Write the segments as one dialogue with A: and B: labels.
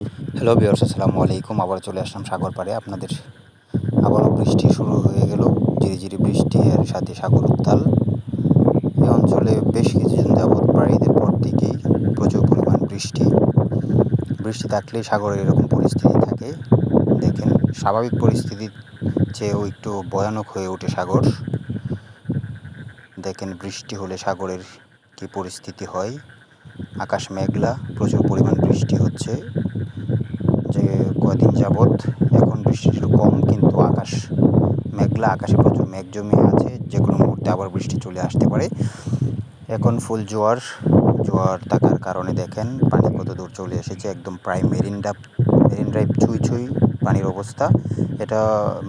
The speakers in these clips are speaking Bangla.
A: হ্যালো বিয়ার্স আসসালামু আলাইকুম। আবার চলে আসলাম সাগর পাড়ে আপনাদের আবারও বৃষ্টি শুরু হয়ে গেল। ঝিরিঝিরি বৃষ্টি, এর সাথে সাগর উত্তাল। এই অঞ্চলে বেশ কিছুদিন যাবৎ প্রায় ঈদের পর থেকেই প্রচুর পরিমাণ বৃষ্টি। বৃষ্টি থাকলেই সাগরে এরকম পরিস্থিতি থাকে। দেখেন, স্বাভাবিক পরিস্থিতির চেয়েও একটু ভয়ানক হয়ে ওঠে সাগর। দেখেন, বৃষ্টি হলে সাগরের কী পরিস্থিতি হয়? আকাশ মেঘলা, প্রচুর পরিমাণ বৃষ্টি হচ্ছে। কদিন যাবৎ এখন বৃষ্টি একটু কম, কিন্তু আকাশ মেঘলা, আকাশে প্রচুর মেঘ জমে আছে, যে কোনো মুহূর্তে আবার বৃষ্টি চলে আসতে পারে। এখন ফুল জোয়ার জোয়ার থাকার কারণে দেখেন পানি কত দূর চলে এসেছে, একদম প্রায় মেরিন ড্রাইভ মেরিন ড্রাইভ ছুঁই ছুঁই পানির অবস্থা। এটা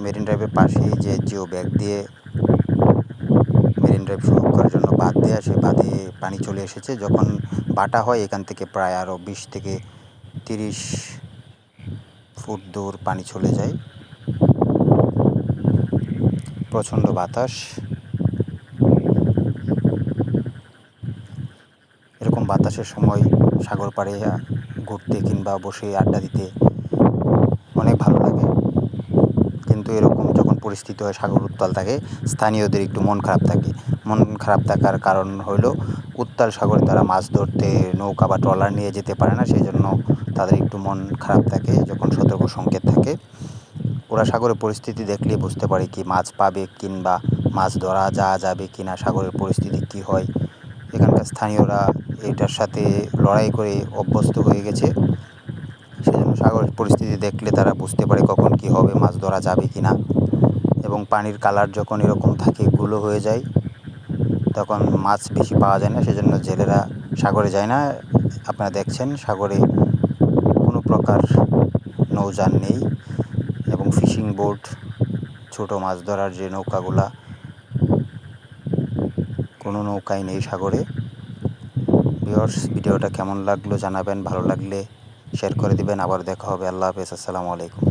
A: মেরিন ড্রাইভের পাশেই যে জিও ব্যাগ দিয়ে মেরিন ড্রাইভ শুরু করার জন্য বাঁধ দেওয়া সেই বাঁধে পানি চলে এসেছে। যখন বাটা হয় এখান থেকে প্রায় আরও বিশ থেকে তিরিশ ফুট দূর পানি চলে যায়। প্রচণ্ড বাতাস। এরকম বাতাসের সময় সাগর পাড়ে ঘুরতে কিংবা বসে আড্ডা দিতে অনেক ভালো লাগে কিন্তু এরকম যখন পরিস্থিতি হয়, সাগর উত্তাল থাকে, স্থানীয়দের একটু মন খারাপ থাকে। মন খারাপ থাকার কারণ হলো উত্তাল সাগরে তারা মাছ ধরতে নৌকা বা ট্রলার নিয়ে যেতে পারে না সেই জন্য তাদের একটু মন খারাপ থাকে, যখন সতর্ক সংকেত থাকে। ওরা সাগরের পরিস্থিতি দেখলে বুঝতে পারে কি মাছ পাবে কিংবা মাছ ধরা যা যাবে কি না সাগরের পরিস্থিতি কী হয়। এখানকার স্থানীয়রা এটার সাথে লড়াই করে অভ্যস্ত হয়ে গেছে। সেজন্য সাগরের পরিস্থিতি দেখলে তারা বুঝতে পারে কখন কী হবে, মাছ ধরা যাবে কি না এবং পানির কালার যখন এরকম থাকে, গুলো হয়ে যায়, তখন মাছ বেশি পাওয়া যায় না, সেজন্য জেলেরা সাগরে যায় না। আপনারা দেখছেন, সাগরে কোনো প্রকার নৌযান নেই এবং ফিশিং বোট, ছোট মাছ ধরার যে নৌকাগুলা, কোনো নৌকাই নেই সাগরে। ভিউয়ার্স, ভিডিওটা কেমন লাগল জানাবেন, ভালো লাগলে শেয়ার করে দিবেন। আবার দেখা হবে। আল্লাহ হাফেজ। আসসালামু আলাইকুম।